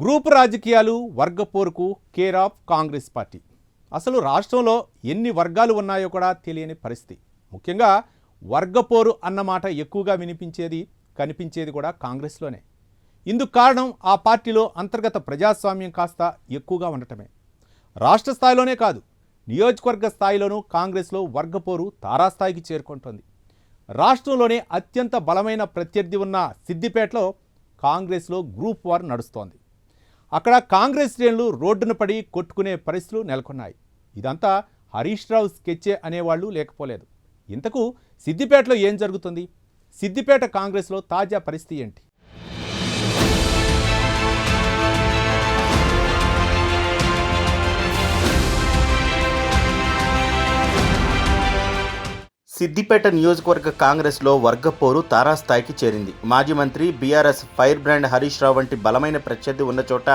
Group రాజకీయాలు వర్గపోరుకు care of Congress party. అసలు రాష్ట్రంలో ఎన్ని వర్గాలు ఉన్నాయో కూడా తెలియని పరిస్థితి. ముఖ్యంగా వర్గపోరు అన్నమాట ఎక్కువగా వినిపించేది కనిపించేది కూడా కాంగ్రెస్లోనే. ఇందుకు కారణం ఆ పార్టీలో అంతర్గత ప్రజాస్వామ్యం కాస్త ఎక్కువగా ఉండటమే. రాష్ట్ర స్థాయిలోనే కాదు నియోజకవర్గ స్థాయిలోనూ కాంగ్రెస్లో వర్గపోరు తారాస్థాయికి చేరుకుంటోంది. రాష్ట్రంలోనే అత్యంత బలమైన ప్రత్యర్థి ఉన్న సిద్దిపేటలో కాంగ్రెస్లో గ్రూప్ వార్ నడుస్తోంది. అక్కడ కాంగ్రెస్ శ్రేణులు రోడ్డున పడి కొట్టుకునే పరిస్థితులు నెలకొన్నాయి. ఇదంతా హరీష్ రావు స్కెచ్చే అనేవాళ్ళు లేకపోలేదు. ఇంతకు సిద్దిపేటలో ఏం జరుగుతుంది? సిద్దిపేట కాంగ్రెస్లో తాజా పరిస్థితి ఏంటి? సిద్దిపేట నియోజకవర్గ కాంగ్రెస్లో వర్గపోరు తారాస్థాయికి చేరింది. మాజీ మంత్రి BRS fire brand Harish Rao వంటి బలమైన ప్రత్యర్థి ఉన్న చోట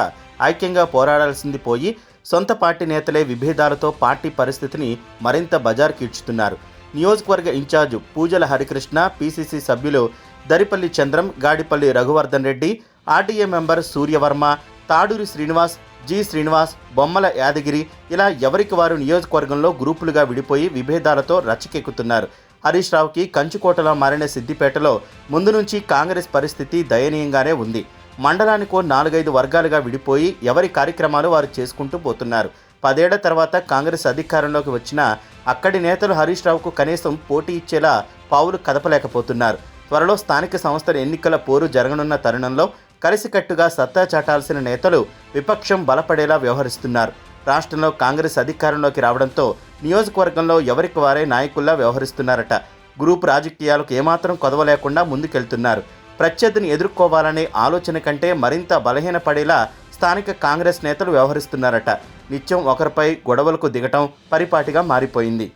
ఐక్యంగా పోరాడాల్సింది పోయి సొంత పార్టీ నేతలే విభేదాలతో పార్టీ పరిస్థితిని మరింత బజార్కి ఇడ్చుతున్నారు నియోజకవర్గ ఇన్ఛార్జ్ పూజల హరికృష్ణ పీసీసీ సభ్యులు Daripalli Chandram Gadipalli Raghuvardhan Reddy RDA member Suryavarma Taduri Srinivas G Srinivas Bommala Yadagiri ఇలా ఎవరికి వారు నియోజకవర్గంలో గ్రూపులుగా విడిపోయి విభేదాలతో రచ్చకెక్కుతున్నారు. హరీష్ రావుకి కంచుకోటలా మారిన సిద్దిపేటలో ముందు నుంచి కాంగ్రెస్ పరిస్థితి దయనీయంగానే ఉంది. మండలానికో నాలుగైదు వర్గాలుగా విడిపోయి ఎవరి కార్యక్రమాలు వారు చేసుకుంటూ పోతున్నారు. పదేళ్ళ తర్వాత కాంగ్రెస్ అధికారంలోకి వచ్చినా అక్కడి నేతలు హరీష్ రావుకు కనీసం పోటీ ఇచ్చేలా పావులు కదపలేకపోతున్నారు. త్వరలో స్థానిక సంస్థల ఎన్నికల పోరు జరగనున్న తరుణంలో కలిసికట్టుగా సత్తా చాటాల్సిన నేతలు విపక్షం బలపడేలా వ్యవహరిస్తున్నారు. రాష్ట్రంలో కాంగ్రెస్ అధికారంలోకి రావడంతో నియోజకవర్గంలో ఎవరికి వారే నాయకుల్లా వ్యవహరిస్తున్నారట. గ్రూప్ రాజకీయాలకు ఏమాత్రం కొదవ లేకుండా ముందుకెళ్తున్నారు. ప్రత్యర్థిని ఎదుర్కోవాలనే ఆలోచన కంటే మరింత బలహీనపడేలా స్థానిక కాంగ్రెస్ నేతలు వ్యవహరిస్తున్నారట. నిత్యం ఒకరిపై గొడవలకు దిగటం పరిపాటిగా మారిపోయింది.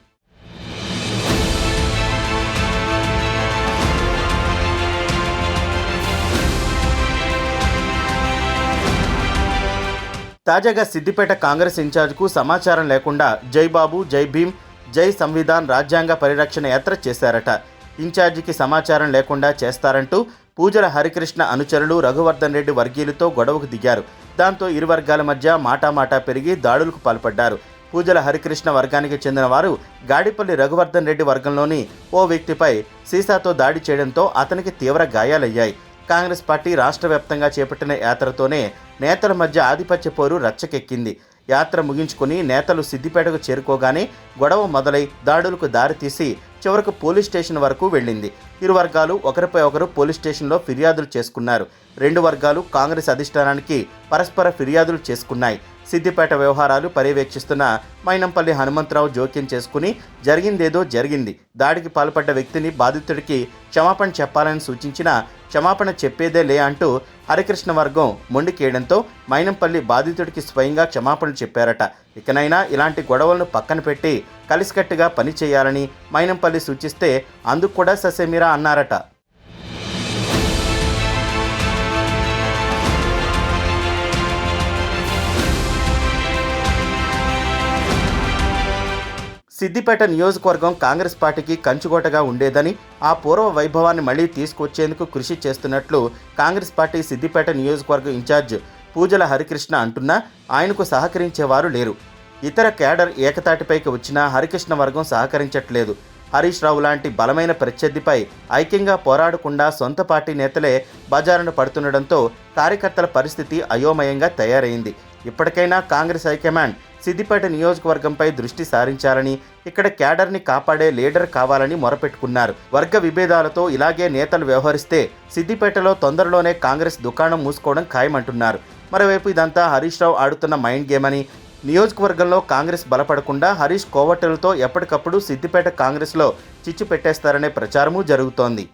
తాజాగా సిద్దిపేట కాంగ్రెస్ ఇన్ఛార్జ్కు సమాచారం లేకుండా జై బాబు జై భీమ్ జై సంవిధాన్ రాజ్యాంగ పరిరక్షణ యాత్ర చేశారట. ఇన్ఛార్జికి సమాచారం లేకుండా చేస్తారంటూ పూజల హరికృష్ణ అనుచరులు రఘువర్ధన్ రెడ్డి వర్గీయులతో గొడవకు దిగారు. దాంతో ఇరు వర్గాల మధ్య మాటామాటా పెరిగి దాడులకు పాల్పడ్డారు. పూజల హరికృష్ణ వర్గానికి చెందిన వారు గాడిపల్లి రఘువర్ధన్ రెడ్డి వర్గంలోని ఓ వ్యక్తిపై సీసాతో దాడి చేయడంతో అతనికి తీవ్ర గాయాలయ్యాయి. కాంగ్రెస్ పార్టీ రాష్ట్ర వ్యాప్తంగా చేపట్టిన యాత్రతోనే నేతల మధ్య ఆధిపత్య పోరు రచ్చకెక్కింది. యాత్ర ముగించుకుని నేతలు సిద్దిపేటకు చేరుకోగానే గొడవ మొదలై దాడులకు దారితీసి చివరకు పోలీస్ స్టేషన్ వరకు వెళ్ళింది. ఇరు వర్గాలు ఒకరిపై ఒకరు పోలీస్ స్టేషన్లో ఫిర్యాదులు చేసుకున్నారు. రెండు వర్గాలు కాంగ్రెస్ అధిష్టానానికి పరస్పర ఫిర్యాదులు చేసుకున్నాయి. సిద్దిపేట వ్యవహారాలు పర్యవేక్షిస్తున్న మైనంపల్లి హనుమంతరావు జోక్యం చేసుకుని జరిగిందేదో జరిగింది. దాడికి పాల్పడ్డ వ్యక్తిని బాధితుడికి క్షమాపణ చెప్పాలని సూచించిన క్షమాపణ చెప్పేదే లే అంటూ హరికృష్ణ వర్గం మొండికేయడంతో మైనంపల్లి బాధితుడికి స్వయంగా క్షమాపణ చెప్పారట. ఇకనైనా ఇలాంటి గొడవలను పక్కన పెట్టి కలిసికట్టుగా పని చేయాలని మైనంపల్లి సూచిస్తే అందుకు కూడా ససేమిరా అన్నారట. సిద్దిపేట నియోజకవర్గం కాంగ్రెస్ పార్టీకి కంచుకోటగా ఉండేదని ఆ పూర్వ వైభవాన్ని మళ్ళీ తీసుకొచ్చేందుకు కృషి చేస్తున్నట్లు కాంగ్రెస్ పార్టీ సిద్దిపేట నియోజకవర్గ ఇన్ఛార్జ్ పూజల హరికృష్ణ అంటున్నా ఆయనకు సహకరించేవారు లేరు. ఇతర కేడర్ ఏకతాటిపైకి వచ్చినా హరికృష్ణ వర్గం సహకరించట్లేదు. హరీష్ రావు లాంటి బలమైన ప్రత్యర్థిపై ఐక్యంగా పోరాడకుండా సొంత పార్టీ నేతలే బజారును పడుతుండడంతో కార్యకర్తల పరిస్థితి అయోమయంగా తయారైంది. ఇప్పటికైనా కాంగ్రెస్ హైకమాండ్ సిద్దిపేట నియోజకవర్గంపై దృష్టి సారించాలని ఇక్కడ క్యాడర్ని కాపాడే లీడర్ కావాలని మొరపెట్టుకున్నారు. వర్గ విభేదాలతో ఇలాగే నేతలు వ్యవహరిస్తే సిద్దిపేటలో తొందరలోనే కాంగ్రెస్ దుకాణం మూసుకోవడం ఖాయమంటున్నారు. మరోవైపు ఇదంతా హరీష్ రావు ఆడుతున్న మైండ్ గేమ్ అని నియోజకవర్గంలో కాంగ్రెస్ బలపడకుండా హరీష్ కోవట్టలతో ఎప్పటికప్పుడు సిద్దిపేట కాంగ్రెస్లో చిచ్చు పెట్టేస్తారనే ప్రచారమూ జరుగుతోంది.